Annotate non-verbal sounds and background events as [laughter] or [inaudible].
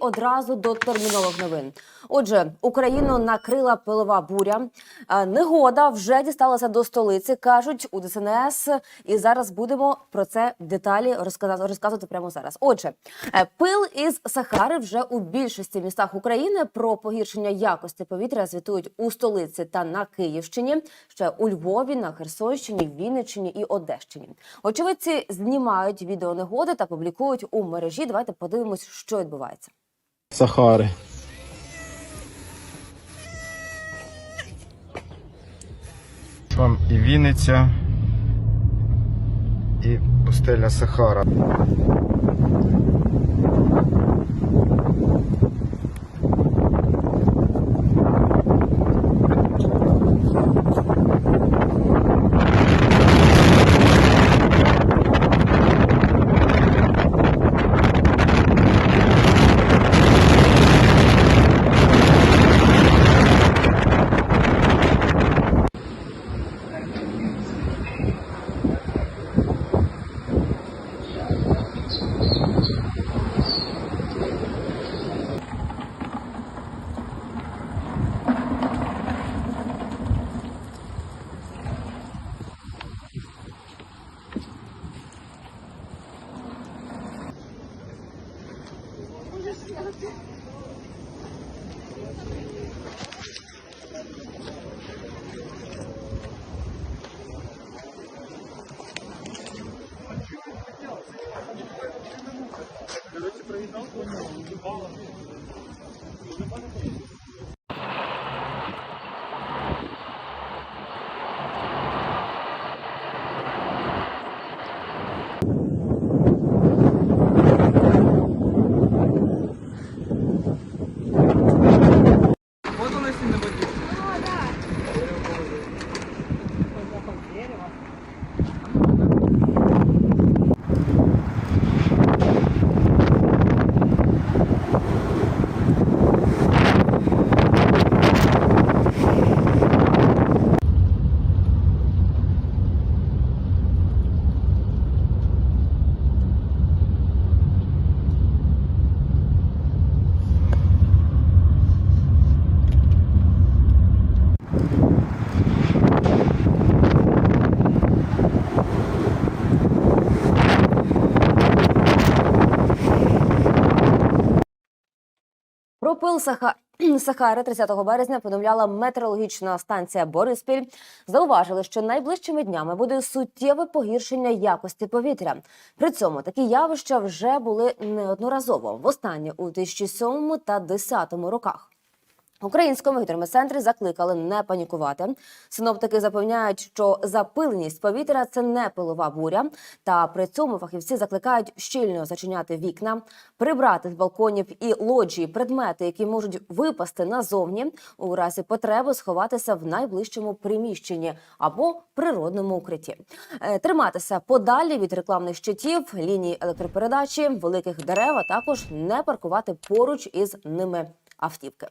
одразу до термінових новин. Отже, Україну накрила пилова буря. Е, Негода вже дісталася до столиці, кажуть у ДСНС. І зараз будемо про це деталі розказати, розказувати прямо зараз. Отже, е, пил із Сахари вже у більшості містах України про погіршення якості повітря звітують у столиці та на Київщині, ще у Львові, на Херсонщині, Вінниччині і Одещині. Очевидці знімають відеонегоди та публікують у мережі. Давайте подивимось, що відбувається. Сахари. Там і Вінниця, і пустеля Сахара. Вот Пил Саха... [clears throat] Сахари 30 березня повідомляла метеорологічна станція Бориспіль. Зауважили, що найближчими днями буде суттєве погіршення якості повітря. При цьому такі явища вже були неодноразово. Востаннє у 2007 та 2010 роках. Українському гідрометцентрі закликали не панікувати. Синоптики запевняють, що запиленість повітря це не пилова буря. Та при цьому фахівці закликають щільно зачиняти вікна, прибрати з балконів і лоджії предмети, які можуть випасти назовні, у разі потреби сховатися в найближчому приміщенні або природному укритті, Е, триматися подалі від рекламних щитів, ліній електропередачі, великих дерев, а також не паркувати поруч із ними автівки.